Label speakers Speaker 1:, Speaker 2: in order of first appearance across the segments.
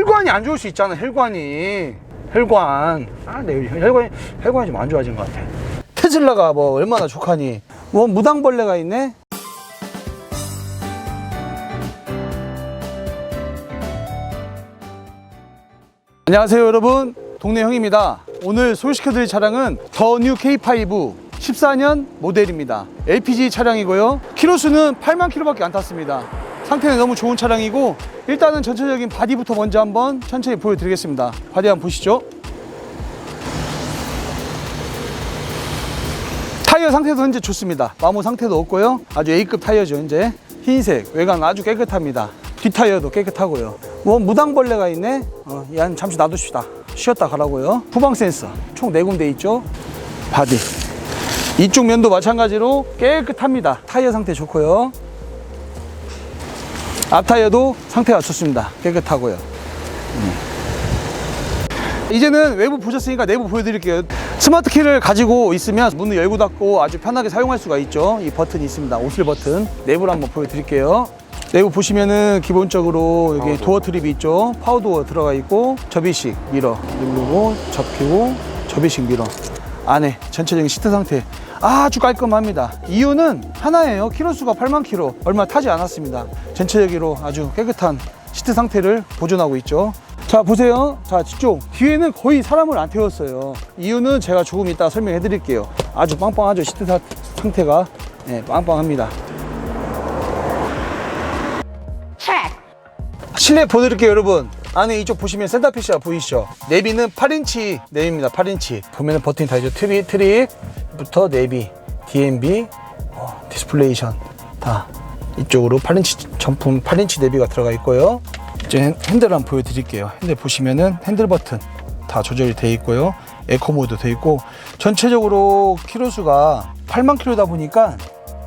Speaker 1: 혈관이 안 좋을 수 있잖아 혈관이. 혈관. 아내 혈관이 혈관이 좀 안 좋아진 것 같아. 테슬라가 뭐 얼마나 좋하니? 뭐 무당벌레가 있네? 안녕하세요 여러분. 동네 형입니다. 오늘 소개시켜드릴 차량은 더 뉴 K5 14년 모델입니다. LPG 차량이고요. 키로수는 8만 킬로밖에 안 탔습니다. 상태는 너무 좋은 차량이고 일단은 전체적인 바디부터 먼저 한번 천천히 보여드리겠습니다. 바디 한번 보시죠. 타이어 상태도 현재 좋습니다. 마모 상태도 없고요. 아주 A급 타이어죠 현재. 흰색 외관 아주 깨끗합니다. 뒷타이어도 깨끗하고요. 뭐 무당벌레가 있네? 어, 얘는 잠시 놔두십시다. 쉬었다 가라고요. 후방 센서 총 4군데 있죠? 바디. 이쪽 면도 마찬가지로 깨끗합니다. 타이어 상태 좋고요 앞 타이어도 상태가 좋습니다. 깨끗하고요. 음. 이제는 외부 보셨으니까 내부 보여드릴게요. 스마트 키를 가지고 있으면 문을 열고 닫고 아주 편하게 사용할 수가 있죠. 이 버튼이 있습니다. 오슬 버튼. 내부를 한번 보여드릴게요. 내부 보시면은 기본적으로 여기 도어 트립이 있죠. 파워도어 들어가 있고 접이식 미러 누르고 접히고 접이식 미러 안에 전체적인 시트 상태 아주 깔끔합니다. 이유는 하나예요. 키로수가 8만 킬로 얼마 타지 않았습니다. 전체적으로 아주 깨끗한 시트 상태를 보존하고 있죠. 자 보세요. 자 뒤쪽 뒤에는 거의 사람을 안 태웠어요. 이유는 제가 조금 이따 설명해 드릴게요. 아주 빵빵하죠 시트 사- 상태가. 네, 빵빵합니다. 실내 보여드릴게요 여러분. 안에 이쪽 보시면 센터피시가 보이시죠? 내비는 8인치 내비입니다 8인치. 보면은 버튼이 다 있죠. 트립, 트립 부터 내비 DMB 어, 디스플레이션 다 이쪽으로 8인치 전품 8인치 내비가 들어가 있고요 이제 핸- 핸들 한번 보여드릴게요 핸들 보시면은 핸들 버튼 다 조절이 되어 있고요 에코 모드 되어 있고 전체적으로 키로 수가 8만 킬로다 보니까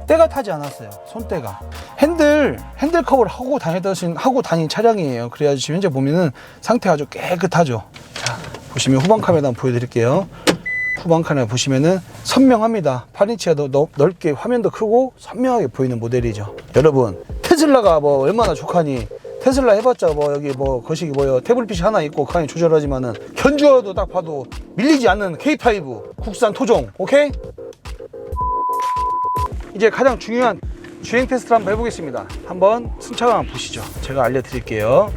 Speaker 1: 때가 타지 않았어요. 손때가. 핸들 핸들 커버를 하고 다니던 하고 다닌 차량이에요. 그래야지 지금 현재 보면은 상태가 아주 깨끗하죠. 자 보시면 후방 카메라 한번 보여드릴게요. 후방 카메라 보시면은 선명합니다. 8인치가 더 넓- 넓게 화면도 크고 선명하게 보이는 모델이죠. 여러분 테슬라가 뭐 얼마나 좋하니 테슬라 해봤자 뭐 여기 뭐 거시기 뭐요 태블릿 하나 있고 그 안에 조절하지만은 견주어도 딱 봐도 밀리지 않는 K5 국산 토종 오케이? 이제 가장 중요한 주행 테스트를 한번 해보겠습니다. 한번 승차감 보시죠. 제가 알려드릴게요.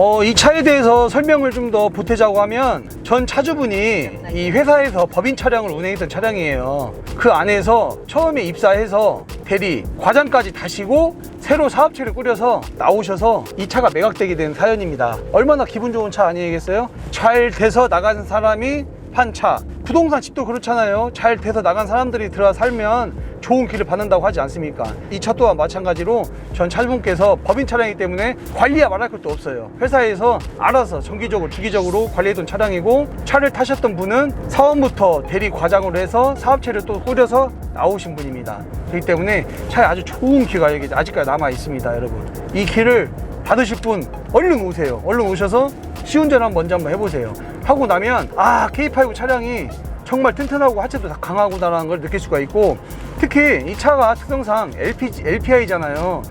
Speaker 1: 어, 이 차에 대해서 설명을 좀 더 보태자고 하면 전 차주분이 이 회사에서 법인 차량을 운행했던 차량이에요. 그 안에서 처음에 입사해서 대리, 과장까지 다시고 새로 사업체를 꾸려서 나오셔서 이 차가 매각되게 된 사연입니다. 얼마나 기분 좋은 차 아니겠어요? 잘 돼서 나간 사람이 판 차. 부동산 집도 그렇잖아요. 잘 돼서 나간 사람들이 들어 살면 좋은 길을 받는다고 하지 않습니까? 이 차 또한 마찬가지로 전 차주분께서 법인 차량이기 때문에 관리야 말할 것도 없어요. 회사에서 알아서 정기적으로 주기적으로 관리해둔 차량이고 차를 타셨던 분은 사원부터 대리 과장으로 해서 사업체를 또 꾸려서 나오신 분입니다. 그렇기 때문에 차에 아주 좋은 기가 여기 아직까지 남아 있습니다, 여러분. 이 길을 받으실 분 얼른 오세요. 얼른 오셔서 시운전 한번 먼저 한번 해보세요. 하고 나면 아 K5 차량이 정말 튼튼하고 하체도 다 강하구나라는 걸 느낄 수가 있고 특히 이 차가 특성상 LPG, LPI잖아요.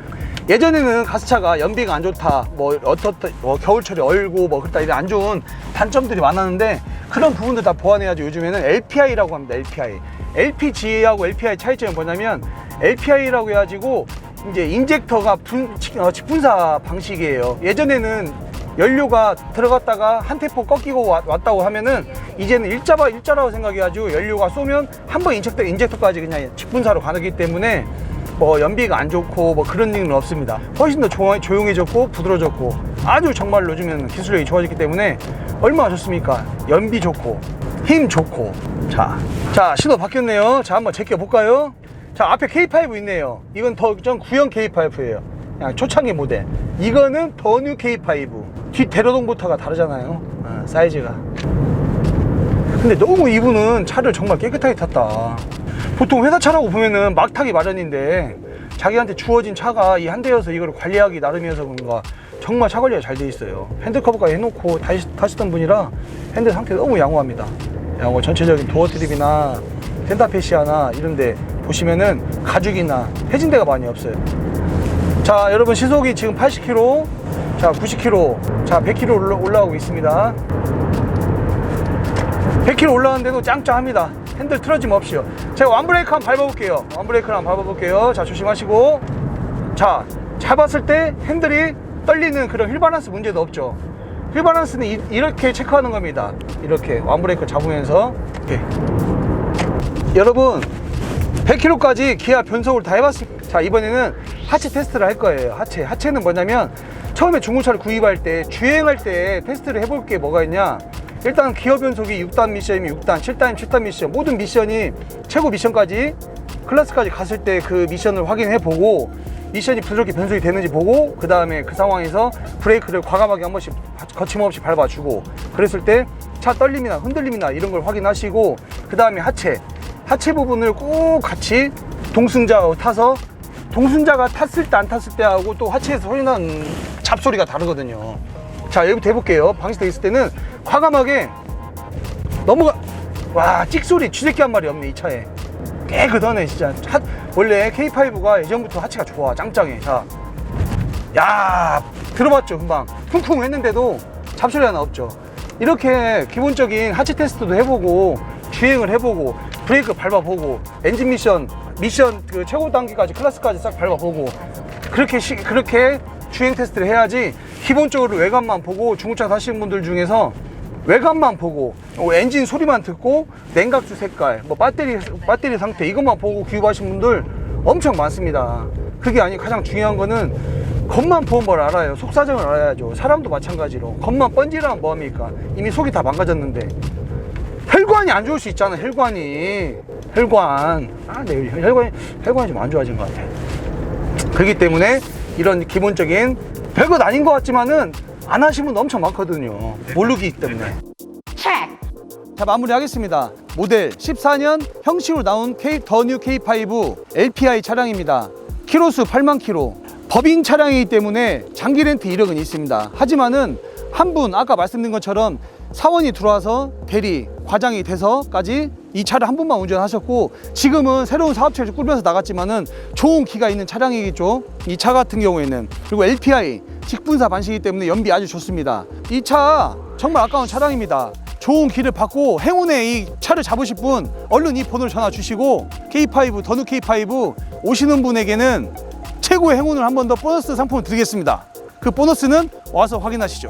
Speaker 1: 예전에는 가스차가 연비가 안 좋다, 뭐 어떻다, 뭐 겨울철에 얼고 뭐 그렇다 이런 안 좋은 단점들이 많았는데 그런 부분들 다 보완해가지고 요즘에는 LPI라고 합니다. LPI. LPG하고 LPI 차이점이 뭐냐면 LPI라고 해가지고 이제 인젝터가 분, 어, 직분사 방식이에요. 예전에는 연료가 들어갔다가 한 테포 꺾이고 왔- 왔다고 하면은 이제는 일자바 일자라고 생각해가지고 연료가 쏘면 한 번 인젝터 인젝터까지 그냥 직분사로 가기 때문에 뭐 연비가 안 좋고 뭐 그런 일은 없습니다. 훨씬 더 조, 조용해졌고 부드러워졌고 아주 정말 요즘에는 기술력이 좋아졌기 때문에 얼마나 좋습니까? 연비 좋고 힘 좋고 자, 자 신호 바뀌었네요. 자 한번 제껴 볼까요? 자 앞에 K5 있네요. 이건 더 전 구형 K5예요. 그냥 초창기 모델. 이거는 더 뉴 K5. 뒷 대로동부터가 다르잖아요. 어, 사이즈가. 근데 너무 이분은 차를 정말 깨끗하게 탔다. 보통 회사 차라고 보면은 막 타기 마련인데 자기한테 주어진 차가 이 한 대여서 이걸 관리하기 나름이어서 그런가 정말 차 관리가 잘 돼 있어요. 핸들커버까지 해놓고 다시 타시던 분이라 핸들 상태 너무 양호합니다. 양호 전체적인 도어 트립이나 텐다페시아나 이런데 보시면은 가죽이나 해진 데가 많이 없어요. 자 여러분 시속이 지금 80km 자 90km 자 100km 올라, 올라오고 있습니다. 100km 올라가는데도 짱짱합니다. 핸들 틀어짐 없이요. 제가 완브레이크 한번 밟아볼게요. 완브레이크를 한번 밟아볼게요. 자 조심하시고. 자 잡았을 때 핸들이 떨리는 그런 휠 바란스 문제도 없죠. 휠 바란스는 이, 렇게 체크하는 겁니다. 이렇게 완브레이크 잡으면서. 이렇게 여러분 100km까지 기아 변속을 다 해봤습니다. 자 이번에는 하체 테스트를 할 거예요. 하체. 하체는 뭐냐면 처음에 중고차를 구입할 때 주행할 때 테스트를 해볼 게 뭐가 있냐? 일단 기어 변속이 6단 미션이면 6단 7단 7단 미션. 모든 미션이 최고 미션까지 클래스까지 갔을 때 그 미션을 확인해 보고 미션이 부드럽게 변속이 되는지 보고 그 다음에 그 상황에서 브레이크를 과감하게 한 번씩 거침없이 밟아주고 그랬을 때 차 떨림이나 흔들림이나 이런 걸 확인하시고 그 다음에 하체. 하체 부분을 꼭 같이 동승자가 타서 동승자가 탔을 때 안 탔을 때하고 또 하체에서 소리 나는 잡소리가 다르거든요. 자 여기부터 해볼게요. 방식돼 있을 때는 과감하게 넘어가 와 찍소리 쥐새끼 한 마리 없네 이 차에. 깨끗하네 진짜. 하, 원래 K5가 예전부터 하체가 좋아 짱짱해. 자야 들어봤죠 금방. 쿵쿵 했는데도 잡소리 하나 없죠. 이렇게 기본적인 하체 테스트도 해보고 주행을 해보고 브레이크 밟아보고 엔진 미션 미션 그 최고 단계까지 클래스까지 싹 밟아보고 그렇게 시, 그렇게 주행 테스트를 해야지 기본적으로 외관만 보고 중고차 사시는 분들 중에서 외관만 보고 어, 엔진 소리만 듣고 냉각수 색깔 뭐 배터리 배터리 상태 이것만 보고 구입하신 분들 엄청 많습니다. 그게 아니 가장 중요한 거는 겉만 보면 뭘 알아요. 속사정을 알아야죠. 사람도 마찬가지로. 겉만 번지라면 뭐합니까. 이미 속이 다 망가졌는데. 혈관이 안 좋을 수 있잖아 혈관이 혈관. 아내 혈관이 혈관이 좀 안 좋아진 것 같아. 그렇기 때문에 이런 기본적인 별것 아닌 것 같지만은 안 하시는 분 엄청 많거든요. 모르기 때문에. 자 마무리하겠습니다. 모델 14년 형식으로 나온 K 더뉴 K5 LPI 차량입니다. 키로수 8만 키로. 법인 차량이기 때문에 장기 렌트 이력은 있습니다. 하지만은 한 분 아까 말씀드린 것처럼 사원이 들어와서 대리 과장이 돼서까지 이 차를 한 분만 운전하셨고 지금은 새로운 사업체를 꾸면서 나갔지만은 좋은 기가 있는 차량이겠죠? 이 차 같은 경우에는. 그리고 LPI 직분사 반시기 때문에 연비 아주 좋습니다. 이 차 정말 아까운 차량입니다. 좋은 길을 받고 행운의 이 차를 잡으실 분 얼른 이 번호를 전화 주시고 K5 더누 K5 오시는 분에게는 최고의 행운을 한 번 더 보너스 상품을 드리겠습니다. 그 보너스는 와서 확인하시죠